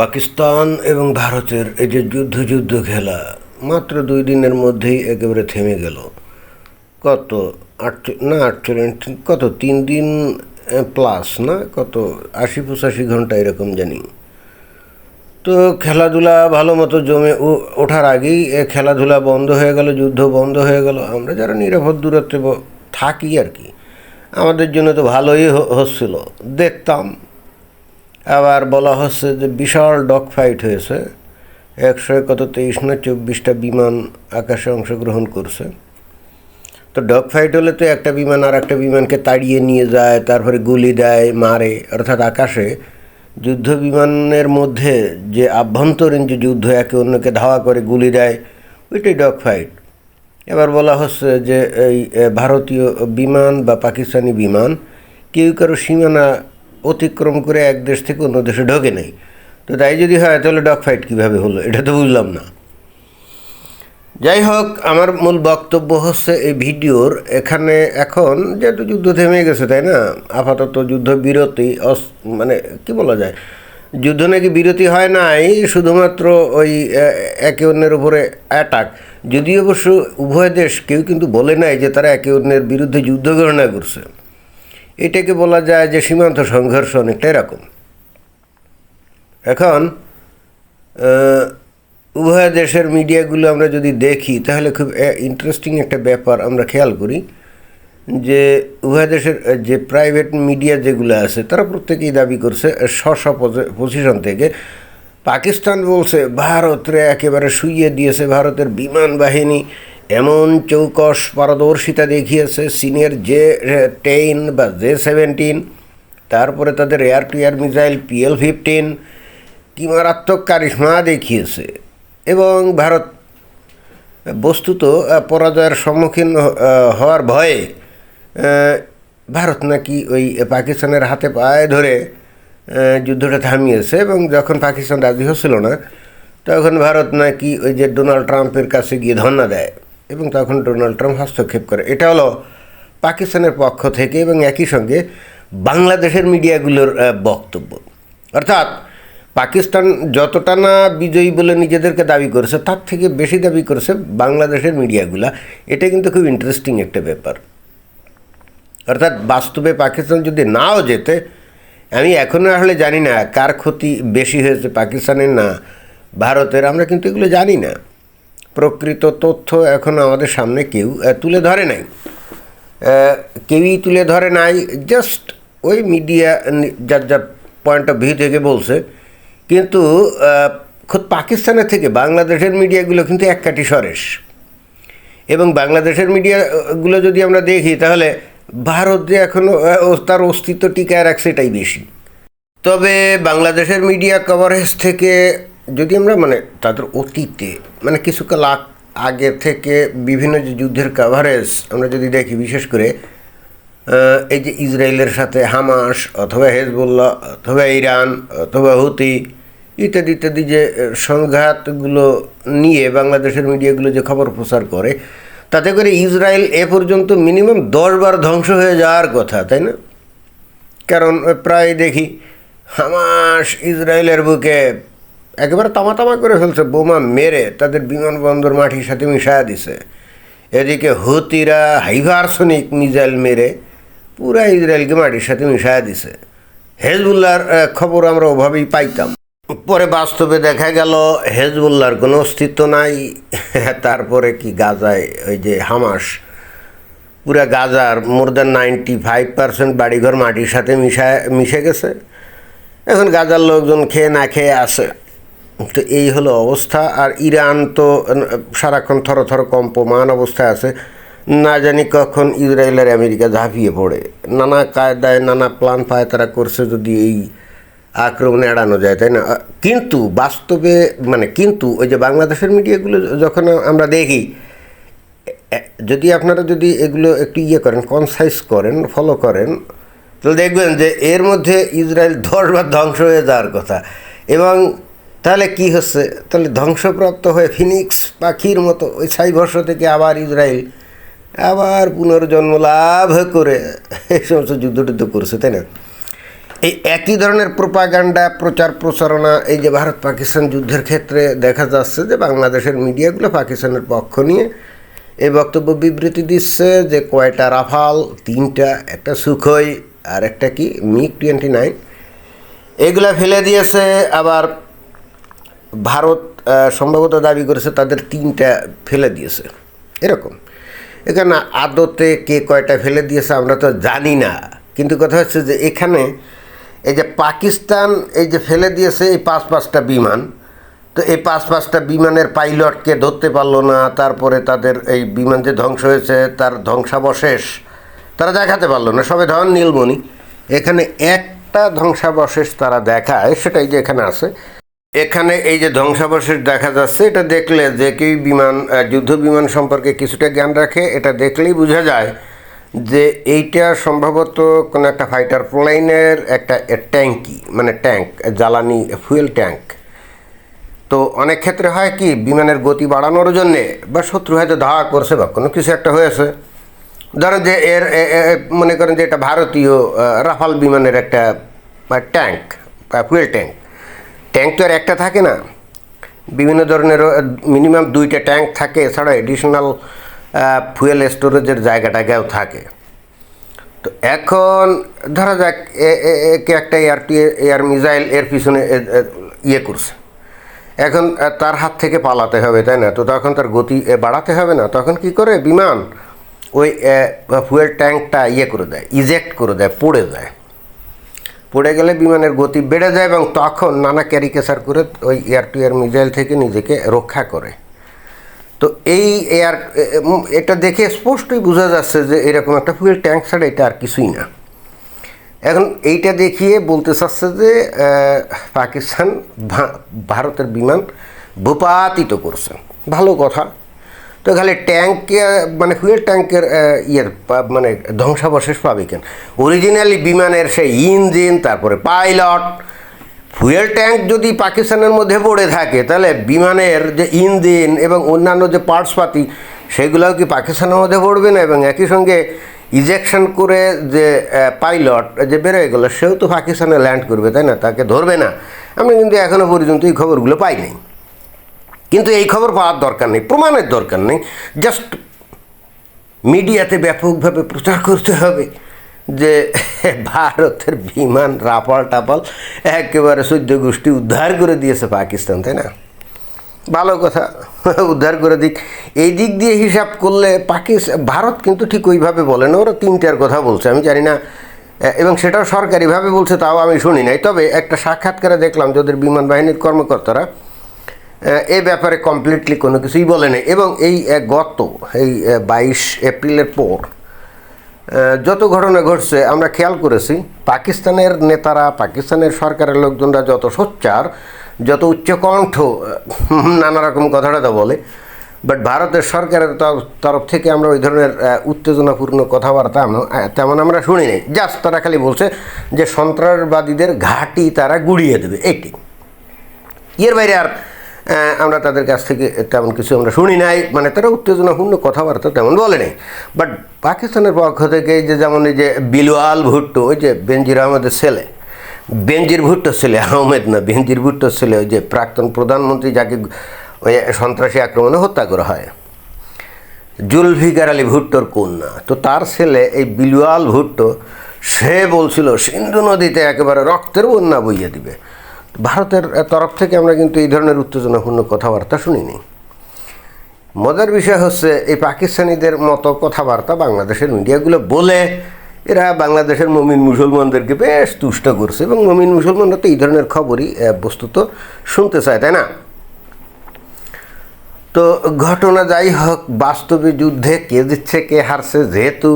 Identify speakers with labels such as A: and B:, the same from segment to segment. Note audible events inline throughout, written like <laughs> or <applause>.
A: পাকিস্তান এবং ভারতের এই যে যুদ্ধ যুদ্ধ খেলা, মাত্র দুই দিনের মধ্যেই একেবারে থেমে গেল। কত আট, না, আটচল্লিশ, কত তিন দিন প্লাস না? কত আশি পঁচাশি ঘণ্টা এরকম জানি। তো খেলাধুলা ভালো মতো জমে ওঠার আগেই খেলাধুলা বন্ধ হয়ে গেল, যুদ্ধ বন্ধ হয়ে গেল। আমরা যারা নিরাপদ দূরত্বে থাকি আর কি, আমাদের জন্য তো ভালোই হচ্ছিল। দেখতাম আবার বলা হচ্ছে যে বিশাল ডগ ফাইট হয়েছে। একশো কত তেইশ না চব্বিশটা বিমান আকাশে অংশগ্রহণ করছে। তো ডগ ফাইট হলে তো একটা বিমান আর একটা বিমানকে তাড়িয়ে নিয়ে যায়, তারপরে গুলি দেয়, মারে, অর্থাৎ আকাশে। যুদ্ধ বিমানের মধ্যে যে আভ্যন্তরীণ যে যুদ্ধ, একে অন্যকে ধাওয়া করে গুলি দেয়, ওইটাই ডগ ফাইট এবার বলা হচ্ছে যে এই ভারতীয় বিমান বা পাকিস্তানি বিমান, কেউ কারও সীমানা অতিক্রম করে এক দেশ থেকে অন্য দেশে ঢোকে নেই। তো তাই যদি হয়, তাহলে ডগ ফাইট কীভাবে হলো? এটা তো বুঝলাম না। যাই হোক, আমার মূল বক্তব্য হচ্ছে এই ভিডিওর। এখানে এখন যেহেতু যুদ্ধ থেমে গেছে, তাই না? আপাতত যুদ্ধ বিরতি, অস- মানে কি বলা যায়? যুদ্ধ নাকি বিরতি হয় নাই, শুধুমাত্র ওই একে অন্যের উপরে অ্যাটাক যদিও অবশ্য উভয় দেশ কেউ কিন্তু বলে নাই যে তারা একে অন্যের বিরুদ্ধে যুদ্ধ ঘোষণা করছে। এটাকে বলা যায় যে সীমান্ত সংঘর্ষ অনেকটা এরকম। এখন উভয় দেশের মিডিয়াগুলো আমরা যদি দেখি, তাহলে খুব ইন্টারেস্টিং একটা ব্যাপার আমরা খেয়াল করি যে উভয় দেশের যে প্রাইভেট মিডিয়া যেগুলো আছে, তারা প্রত্যেকেই দাবি করছে স্ব স্ব পজিশন থেকে। পাকিস্তান বলছে, ভারতরে একেবারে শুইয়ে দিয়েছে ভারতের বিমান বাহিনী। এমন চৌকস পারদর্শিতা দেখিয়েছে সিনিয়র জে টেন বা জে সেভেন্টিন, তারপরে তাদের air to air missile PL fifteen কি মারাত্মক কারিশমা দেখিয়েছে। এবং ভারত বস্তুত পরাজয়ের সম্মুখীন হওয়ার ভয়ে ভারত নাকি ওই পাকিস্তানের হাতে পায়ে ধরে যুদ্ধটা থামিয়েছে এবং যখন পাকিস্তান রাজি হচ্ছিল না, তখন ভারত নাকি ওই যে ডোনাল্ড ট্রাম্পের কাছে গিয়ে ধন্না দেয়। এবং তখন ডোনাল্ড ট্রাম্প হস্তক্ষেপ করে। এটা হলো পাকিস্তানের পক্ষ থেকে এবং একই সঙ্গে বাংলাদেশের মিডিয়াগুলোর বক্তব্য। অর্থাৎ পাকিস্তান যতটা না বিজয়ী বলে নিজেদেরকে দাবি করেছে, তার থেকে বেশি দাবি করেছে বাংলাদেশের মিডিয়াগুলা। এটা কিন্তু খুব ইন্টারেস্টিং একটা ব্যাপার। অর্থাৎ বাস্তবে পাকিস্তান যদি নাও যেতে আমি এখনও আসলে জানি না কার ক্ষতি বেশি হয়েছে পাকিস্তানের না ভারতের, আমরা কিন্তু এগুলো জানি না। প্রকৃত তথ্য এখন আমাদের সামনে কেউ তুলে ধরে নাই। কেউই তুলে ধরে নাই জাস্ট ওই মিডিয়া যার যার পয়েন্ট অফ ভিউ থেকে বলছে। কিন্তু খোদ পাকিস্তানের থেকে বাংলাদেশের মিডিয়াগুলো কিন্তু এক কাটি সরেশ। এবং বাংলাদেশের মিডিয়াগুলো যদি আমরা দেখি, তাহলে ভারত যে এখনও তার অস্তিত্ব টিকায় রাখছে এটাই বেশি। তবে বাংলাদেশের মিডিয়া কভারেজ থেকে যদি আমরা মানে তাদের অতীতে মানে কিছুকাল আগ- আগে থেকে বিভিন্ন যে যুদ্ধের কাভারেজ আমরা যদি দেখি, বিশেষ করে এই যে ইসরায়েলের সাথে হামাস অথবা হেজবুল্লাহ অথবা ইরান অথবা হুতি ইত্যাদি ইত্যাদি যে সংঘাতগুলো নিয়ে বাংলাদেশের মিডিয়াগুলো যে খবর প্রচার করে, তাতে করে ইসরায়েল এ পর্যন্ত মিনিমাম দশবার ধ্বংস হয়ে যাওয়ার কথা, তাই না? কারণ প্রায় দেখি, হামাস ইসরায়েলের বুকে একেবারে তামা তামা করে ফেলছে, বোমা মেরে তাদের বিমানবন্দর মাটির সাথে মিশায়া দিছে। এদিকে হুতিরা হাইভারসনিক মিজাইল মেরে পুরা ইসরায়েলকে মাটির সাথে মিশায়া দিছে। হেজবুল্লার খবর আমরা ওভাবেই পাইতাম। পরে বাস্তবে দেখা গেল হেজবুল্লার কোনো অস্তিত্ব নাই। <laughs> তারপরে কি গাজায়, ওই যে হামাস, পুরা গাজার more than ninety five percent বাড়িঘর মাটির সাথে মিশায়, মিশে গেছে। এখন গাজার লোকজন খেয়ে না খেয়ে আছে। তো এই হলো অবস্থা। আর ইরান তো সারাক্ষণ থর থর কম্পমান অবস্থায় আছে। না জানি কখন ইসরায়েল আর আমেরিকা ঝাঁপিয়ে পড়ে। নানা কায়দায়, নানা প্ল্যান পায় তারা করছে যদি এই আক্রমণ এড়ানো যায়, তাই না? কিন্তু বাস্তবে মানে কিন্তু ওই যে বাংলাদেশের মিডিয়াগুলো যখন আমরা দেখি যদি আপনারা যদি এগুলো একটু ইয়ে করেন কনসাইজ করেন ফলো করেন, তাহলে দেখবেন যে এর মধ্যে ইসরায়েল দশবার ধ্বংস হয়ে যাওয়ার কথা। এবং তাহলে কি হচ্ছে? তাহলে ধ্বংসপ্রাপ্ত হয়ে ফিনিক্স পাখির মতো ওই সাইবর্ষ থেকে আবার ইসরায়েল আবার পুনর্জন্ম লাভ করে এই সমস্ত যুদ্ধ টুদ্ধ করছে, তাই না? এই একই ধরনের প্রোপাগান্ডা, প্রচার প্রচারণা, এই যে ভারত পাকিস্তান যুদ্ধের ক্ষেত্রে দেখা যাচ্ছে যে বাংলাদেশের মিডিয়াগুলো পাকিস্তানের পক্ষ নিয়ে এই বক্তব্য বিবৃতি দিচ্ছে যে কয়টা রাফাল, তিনটা, একটা সুখই আর একটা কি, মিগ টোয়েন্টি নাইন। এগুলা ফেলে দিয়েছে, আবার ভারত সম্ভবত দাবি করেছে তাদের তিনটা ফেলে দিয়েছে। এরকম। এখানে আদতে কে কয়টা ফেলে দিয়েছে আমরা তো জানি না। কিন্তু কথা হচ্ছে যে এখানে এই যে পাকিস্তান এই যে ফেলে দিয়েছে এই পাঁচ পাঁচটা বিমান, তো এই পাঁচ পাঁচটা বিমানের পাইলটকে ধরতে পারল না, তারপরে তাদের এই বিমান যে ধ্বংস হয়েছে, তার ধ্বংসাবশেষ তারা দেখাতে পারল না। সবে ধরেন নীলমণি, এখানে একটা ধ্বংসাবশেষ তারা দেখায়, সেটাই যে এখানে আছে। এখানে এই যে ধ্বংসাবশেষ দেখা যাচ্ছে, এটা দেখলে যে কেউ বিমান যুদ্ধ বিমান সম্পর্কে কিছুটা জ্ঞান রাখে, এটা দেখলেই বোঝা যায় যে এইটা সম্ভবত কোনো একটা ফাইটার প্লেনের একটা ট্যাঙ্কি মানে ট্যাঙ্ক, জ্বালানি ফুয়েল ট্যাঙ্ক তো অনেক ক্ষেত্রে হয় কি, বিমানের গতি বাড়ানোর জন্যে বা শত্রু হয়তো ধাওয়া করছে বা কোনো কিছু একটা হয়েছে। ধরেন যে এর মনে করেন যে এটা ভারতীয় রাফাল বিমানের একটা ট্যাঙ্ক ফুয়েল ট্যাঙ্ক ট্যাঙ্ক তো আর একটা থাকে না। বিভিন্ন ধরনের মিনিমাম দুইটা ট্যাঙ্ক থাকে, এছাড়া এডিশনাল ফুয়েল স্টোরেজের জায়গাটাকেও থাকে। তো এখন ধরা যাক একে একটা এয়ার এয়ার মিসাইল এর পিছনে ইয়ে করছে। এখন তার হাত থেকে পালাতে হবে, তাই না? তো তখন তার গতি বাড়াতে হবে না। তখন কি করে? বিমান ওই ফুয়েল ট্যাঙ্কটা ইয়ে করে দেয় ইজেক্ট করে দেয়, পড়ে যায়। পড়ে গেলে বিমানের গতি বেড়ে যায় এবং তখন নানা ক্যারিকেচার করে ওই এয়ার টু এয়ার মিসাইল থেকে নিজেকে রক্ষা করে। তো এই এয়ার, এটা দেখে স্পষ্টই বোঝা যাচ্ছে যে এরকম একটা ফুয়েল ট্যাঙ্ক ছাড়া এটা আর কিছুই না। এখন এইটা দেখিয়ে বলতে চাচ্ছে যে পাকিস্তান ভারতের বিমান ভূপাতিত করছে। ভালো কথা। তো খালি ট্যাঙ্কে মানে ফুয়েল ট্যাঙ্কের ইয়ের মানে ধ্বংসাবশেষ পাবে কেন? অরিজিনালি বিমানের সেই ইঞ্জিন, তারপরে পাইলট। ফুয়েল ট্যাঙ্ক যদি পাকিস্তানের মধ্যে পড়ে থাকে, তাহলে বিমানের যে ইঞ্জিন এবং অন্যান্য যে পার্টসপাতি, সেগুলোও কি পাকিস্তানের মধ্যে পড়বে না? এবং একই সঙ্গে ইজেকশন করে যে পাইলট যে বেরোয় গেলো, সেও তো পাকিস্তানে ল্যান্ড করবে, তাই না? তাকে ধরবে না। আমরা কিন্তু এখনও পর্যন্ত এই খবরগুলো পাই নাই কিন্তু এই খবর পাওয়ার দরকার নেই, প্রমাণের দরকার নেই। জাস্ট মিডিয়াতে ব্যাপকভাবে প্রচার করতে হবে যে ভারতের বিমান রাপাল টাপাল একেবারে সদ্য গোষ্ঠী উদ্ধার করে দিয়েছে পাকিস্তান, তাই না? ভালো কথা, উদ্ধার করে দিক। এই দিক দিয়ে হিসাব করলে পাকিস্তান ভারত কিন্তু ঠিক ওইভাবে বলে না, ওরা তিনটার কথা বলছে, আমি জানি না। এবং সেটাও সরকারিভাবে বলছে, তাও আমি শুনি নাই। তবে একটা সাক্ষাৎকারে দেখলাম যে ওদের বিমান বাহিনীর কর্মকর্তারা এই ব্যাপারে কমপ্লিটলি কোনো কিছুই বলে নেই। এবং এই গত, এই বাইশ এপ্রিলের পর যত ঘটনা ঘটছে, আমরা খেয়াল করেছি, পাকিস্তানের নেতারা, পাকিস্তানের সরকারের লোকজনরা যত সোচ্চার, যত উচ্চকণ্ঠ, <laughs> নানা রকম কথাটা বলে বাট ভারতের সরকারের তরফ- থেকে আমরা ওই ধরনের উত্তেজনাপূর্ণ কথাবার্তা তেমন আমরা শুনি নাই। জাস্ট তারা খালি বলছে যে সন্ত্রাসবাদীদের ঘাঁটি তারা গুড়িয়ে দেবে এইটি এর বাইরে আর আমরা তাদের কাছ থেকে তেমন কিছু আমরা শুনি নাই। মানে তারা উত্তেজনাপূর্ণ কথাবার্তা তেমন বলে নাই। বাট পাকিস্তানের পক্ষ থেকে যে যেমন এই যে বিলওয়াল ভুট্টো, ওই যে বেনজির আহমেদের ছেলে, বেনজির ভুট্টোর ছেলে, আহমেদ না, বেনজির ভুট্টোর ছেলে, ওই যে প্রাক্তন প্রধানমন্ত্রী যাকে ওই সন্ত্রাসী আক্রমণে হত্যা করা হয়। জুলফিকার আলী ভুট্টোর কন্যা। তো তার ছেলে, এই বিলওয়াল ভুট্টো, সে বলছিল, সিন্ধু নদীতে একেবারে রক্তের বন্যা বইয়ে দিবে। ভারতের তরফ থেকে আমরা কিন্তু এই ধরনের উত্তেজনাপূর্ণ কথাবার্তা শুনিনি। মজার বিষয় হচ্ছে, এই পাকিস্তানিদের মতো কথাবার্তা বাংলাদেশের মিডিয়াগুলো বলে, এরা বাংলাদেশের মমিন মুসলমানদেরকে বেশ তুষ্ট করছে এবং মমিন মুসলমানরা তো এই ধরনের খবরই বস্তুত শুনতে চায়, তাই না? তো ঘটনা যাই হোক, বাস্তবে যুদ্ধে কে দিচ্ছে কে হারছে, যেহেতু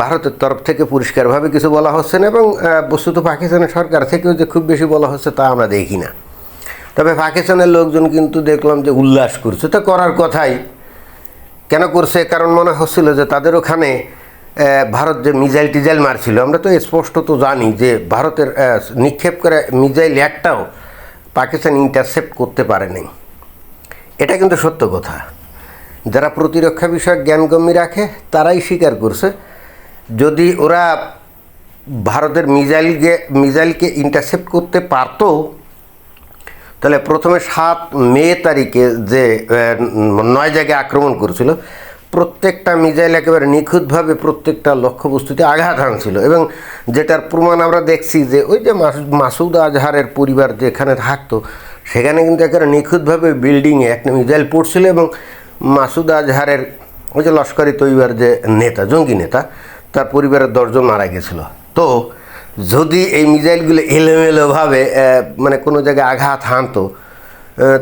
A: ভারতের তরফ থেকে পরিষ্কারভাবে কিছু বলা হচ্ছে না এবং বস্তুত পাকিস্তানের সরকার থেকেও যে খুব বেশি বলা হচ্ছে তা আমরা দেখি না। তবে পাকিস্তানের লোকজন কিন্তু দেখলাম যে উল্লাস করছে। তো করার কথাই কেন করছে? কারণ মনে হচ্ছিল যে তাদের ওখানে ভারত যে মিজাইল টিজাইল মারছিল, আমরা তো স্পষ্ট তো জানি যে ভারতের নিক্ষেপ করে মিজাইল একটাও পাকিস্তান ইন্টারসেপ্ট করতে পারেনি এটা কিন্তু সত্য কথা। যারা প্রতিরক্ষা বিষয়ক জ্ঞানগম্যী রাখে, তারাই স্বীকার করছে। যদি ওরা ভারতের মিজাইলকে মিজাইলকে ইন্টারসেপ্ট করতে পারতো, তাহলে প্রথমে সাত মে তারিখে যে নয় জায়গায় আক্রমণ করেছিল, প্রত্যেকটা মিজাইল একেবারে নিখুঁতভাবে প্রত্যেকটা লক্ষ্যবস্তুতে আঘাত হানছিল এবং যেটার প্রমাণ আমরা দেখছি যে ওই যে মাস- মাসুদ আজহারের পরিবার যেখানে থাকতো, সেখানে কিন্তু একেবারে নিখুঁতভাবে বিল্ডিংয়ে একটা মিজাইল পড়ছিল এবং মাসুদ আজহারের ওই যে লস্করি তৈবার যে নেতা, জঙ্গি নেতা তার পরিবারের দশজন মারা গেছিল। তো যদি এই মিসাইলগুলো এলোমেলোভাবে মানে কোনো জায়গায় আঘাত হানতো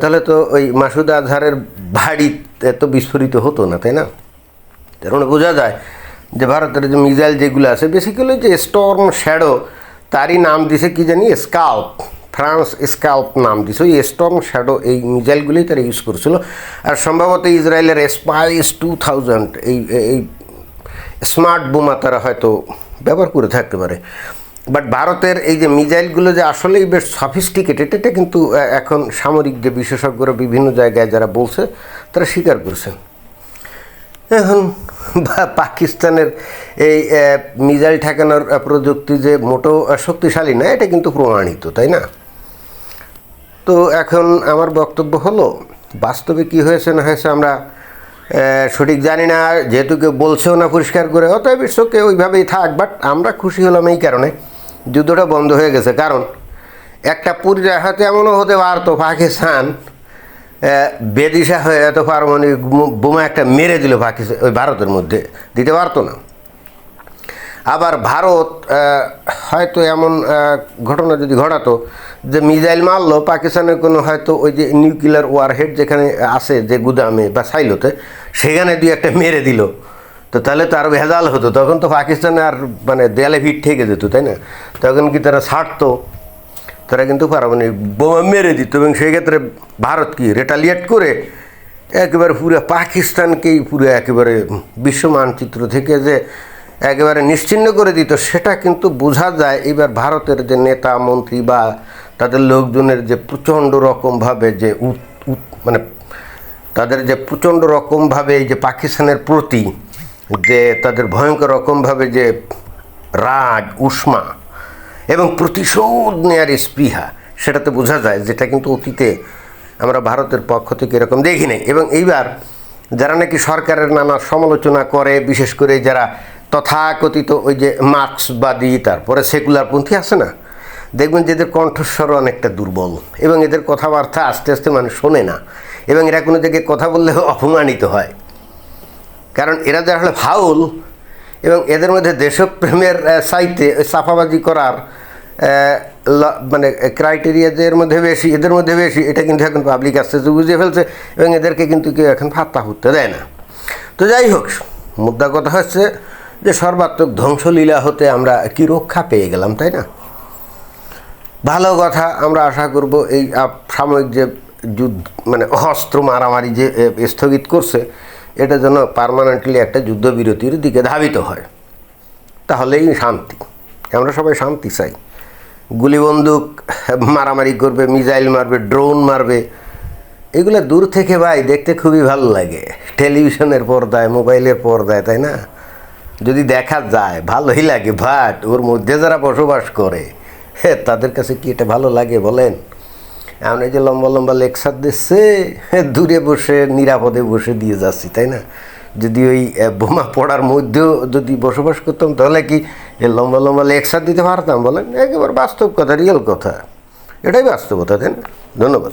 A: তাহলে তো ওই মাসুদ আজহারের বাড়ি এত বিস্ফোরিত হতো না, তাই না? মানে বোঝা যায় যে ভারতের যে মিজাইল যেগুলো আছে বেসিক্যালি যে স্টর্ম শ্যাডো তারই নাম দিছে কি জানি? স্কাল্প ফ্রান্স স্কাল্প নাম দিছে। ওই স্টর্ম শ্যাডো এই মিসাইলগুলোই তারা ইউজ করছিল। আর সম্ভবত ইসরায়েলের স্পাইস টু থাউজেন্ড এই এই স্মার্ট বোমা তারা হয়তো ব্যবহার করে থাকতে পারে। বাট ভারতের এই যে মিজাইলগুলো যে আসলেই বেশ সফিস্টিকেটেড এটা কিন্তু এখন সামরিক যে বিশেষজ্ঞরা বিভিন্ন জায়গায় যারা বলছে, তারা স্বীকার করছেন এখন পাকিস্তানের এই মিজাইল ঠেকানোর প্রযুক্তি যে মোটো শক্তিশালী না, এটা কিন্তু প্রমাণিত, তাই না? তো এখন আমার বক্তব্য হলো, বাস্তবে কি হয়েছে না হয়েছে আমরা সঠিক জানি না, যেহেতু কেউ বলছেও না পরিষ্কার করে, অতএব কেউ ওইভাবেই থাক বাট আমরা খুশি হলাম এই কারণে। যুদ্ধটা বন্ধ হয়ে গেছে, কারণ একটা পুরীরা হয়তো এমনও হতে পারতো, পাকিস্তান বেদিশা হয়ে এত পারমাণবিক বোমা একটা মেরে দিল পাকিস্তান ওই ভারতের মধ্যে। দিতে পারতো না। আবার ভারত হয়তো এমন ঘটনা যদি ঘটাতো যে মিজাইল মারলো, পাকিস্তানের কোনো হয়তো ওই যে নিউক্লিয়ার ওয়ারহেড যেখানে আছে যে গুদামে বা সাইলোতে, সেখানে দুই একটা মেরে দিল। তো তাহলে তো আরও ভেজাল হতো। তখন তো পাকিস্তানে আর মানে দেয়ালে ভিড় ঠেকে যেত, তাই না? তখন কি তারা ছাড়তো? তারা কিন্তু পারমাণবিক বোমা মেরে দিত এবং সেক্ষেত্রে ভারত কি রেটালিয়েট করে? একেবারে পুরো পাকিস্তানকেই পুরো একেবারে বিশ্ব মানচিত্র থেকে যে একেবারে নিশ্চিহ্ন করে দিত, সেটা কিন্তু বোঝা যায়। এবার ভারতের যে নেতা, মন্ত্রী বা তাদের লোকজনের যে প্রচণ্ড রকমভাবে যে মানে তাদের যে প্রচণ্ড রকমভাবে এই যে পাকিস্তানের প্রতি যে তাদের ভয়ঙ্কর রকমভাবে যে রাগ, উষ্মা এবং প্রতিশোধ নেয়ার স্পৃহা, সেটাতে বোঝা যায় যেটা কিন্তু অতীতে আমরা ভারতের পক্ষ থেকে এরকম দেখি নাই এবং এইবার যারা নাকি সরকারের নানা সমালোচনা করে, বিশেষ করে যারা তথাকথিত ওই যে মার্ক্সবাদী, তারপরে সেকুলারপন্থী আছে না? দেখবেন যে এদের কণ্ঠস্বর অনেকটা দুর্বল এবং এদের কথাবার্তা আস্তে আস্তে মানুষ শোনে না এবং এরা কোনো জায়গায় কথা বললে অপমানিত হয়। কারণ এরা যে আসলে ফাউল এবং এদের মধ্যে দেশপ্রেমের সাইতে সাফাবাজি করার মানে ক্রাইটেরিয়া যে এর মধ্যে বেশি, এদের মধ্যে বেশি, এটা কিন্তু এখন পাবলিক আস্তে আস্তে বুঝিয়ে ফেলছে এবং এদেরকে কিন্তু কেউ এখন ফাত্তা হুতে দেয় না। তো যাই হোক মুদ্রা কথা হচ্ছে যে সর্বাত্মক ধ্বংসলীলা হতে আমরা কি রক্ষা পেয়ে গেলাম, তাই না? ভালো কথা, আমরা আশা করব এই সাময়িক যে যুদ্ধ মানে অস্ত্র মারামারি যে স্থগিত করছে, এটা যেন পার্মানেন্টলি একটা যুদ্ধবিরতির দিকে ধাবিত হয়। তাহলেই শান্তি। আমরা সবাই শান্তি চাই। গুলি বন্দুক মারামারি করবে, মিসাইল মারবে, ড্রোন মারবে, এগুলো দূর থেকে ভাই দেখতে খুবই ভালো লাগে। টেলিভিশনের পর্দায়, মোবাইলের পর্দায়, তাই না? যদি দেখা যায়, ভালোই লাগে বাট ওর মধ্যে যারা বসবাস করে হ্যাঁ তাদের কাছে কি এটা ভালো লাগে বলেন? এখন এই যে লম্বা লম্বা লেকচার দিচ্ছে দূরে বসে, নিরাপদে বসে দিয়ে যাচ্ছি, তাই না? যদি ওই বোমা পড়ার মধ্যেও যদি বসবাস করতাম, তাহলে কি লম্বা লম্বা লেকচার দিতে পারতাম বলেন? একেবারে বাস্তব কথা রিয়েল কথা। এটাই বাস্তবতা, তাই না? ধন্যবাদ।